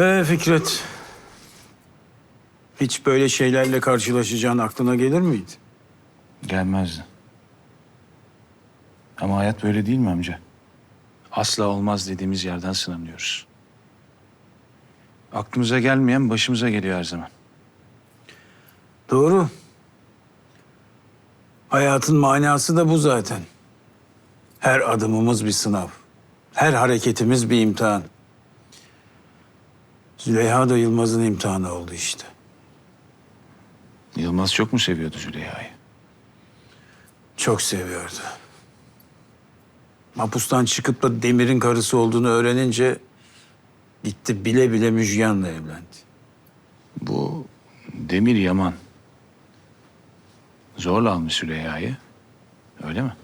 Ee Fikret. Hiç böyle şeylerle karşılaşacağın aklına gelir miydi? Gelmezdi. Ama hayat böyle değil mi amca? Asla olmaz dediğimiz yerden sınanıyoruz. Aklımıza gelmeyen başımıza geliyor her zaman. Doğru. Hayatın manası da bu zaten. Her adımımız bir sınav. Her hareketimiz bir imtihan. Züleyha da Yılmaz'ın imtihanı oldu işte. Yılmaz çok mu seviyordu Züleyha'yı? Çok seviyordu. Mapustan çıkıp da Demir'in karısı olduğunu öğrenince gitti bile bile Müjgan'la evlendi. Bu Demir Yaman. Zorla almış Züleyha'yı. Öyle mi?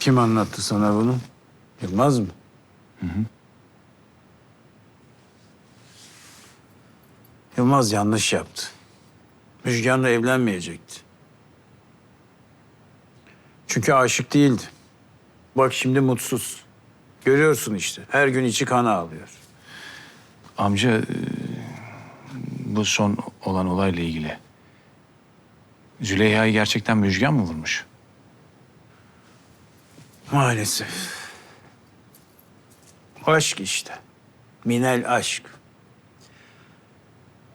Kim anlattı sana bunu? Yılmaz mı? Yılmaz yanlış yaptı. Müjgan'la evlenmeyecekti. Çünkü aşık değildi. Bak şimdi mutsuz. Görüyorsun işte. Her gün içi kana ağlıyor. Amca e, bu son olan olayla ilgili. Züleyha'yı gerçekten Müjgan mı vurmuş? Maalesef. Aşk işte. Minel aşk.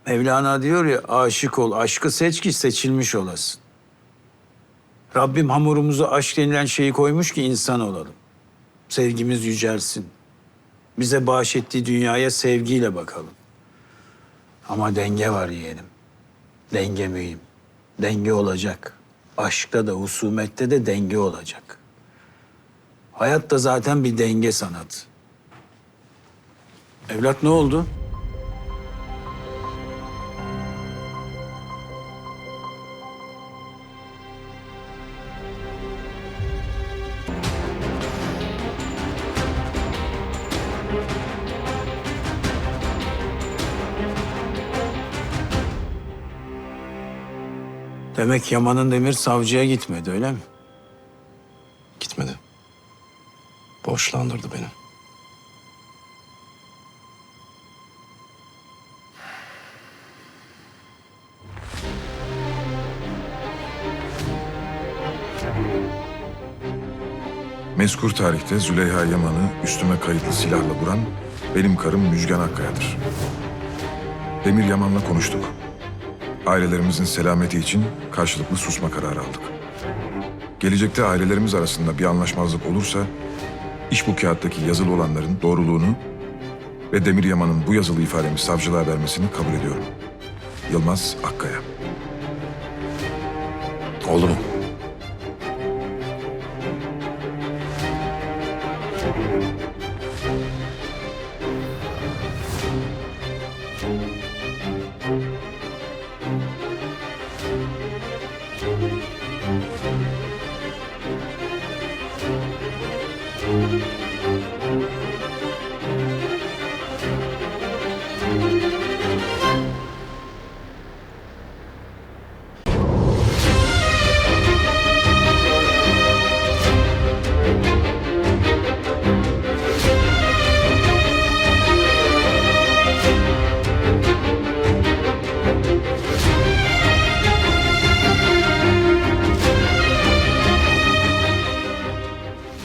Mevlana diyor ya aşık ol, aşkı seç ki seçilmiş olasın. Rabbim hamurumuza aşk denilen şeyi koymuş ki insan olalım. Sevgimiz yücelsin. Bize bahşettiği dünyaya sevgiyle bakalım. Ama denge var yeğenim. Denge mühim. Denge olacak. Aşkta da husumette de denge olacak. Hayat da zaten bir denge sanatı. Evlat ne oldu? Demek Yaman'ın Demir savcıya gitmedi öyle mi? Gitmedi. Borçlandırdı beni. Mezkur tarihte Züleyha Yaman'ı üstüme kayıtlı silahla vuran benim karım Müjgan Akkaya'dır. Demir Yaman'la konuştuk ailelerimizin selameti için karşılıklı susma kararı aldık. Gelecekte ailelerimiz arasında bir anlaşmazlık olursa iş bu kağıttaki yazılı olanların doğruluğunu ve Demir Yaman'ın bu yazılı ifademi savcılığa vermesini kabul ediyorum. Yılmaz Akkaya. Oldu mu? Thank you.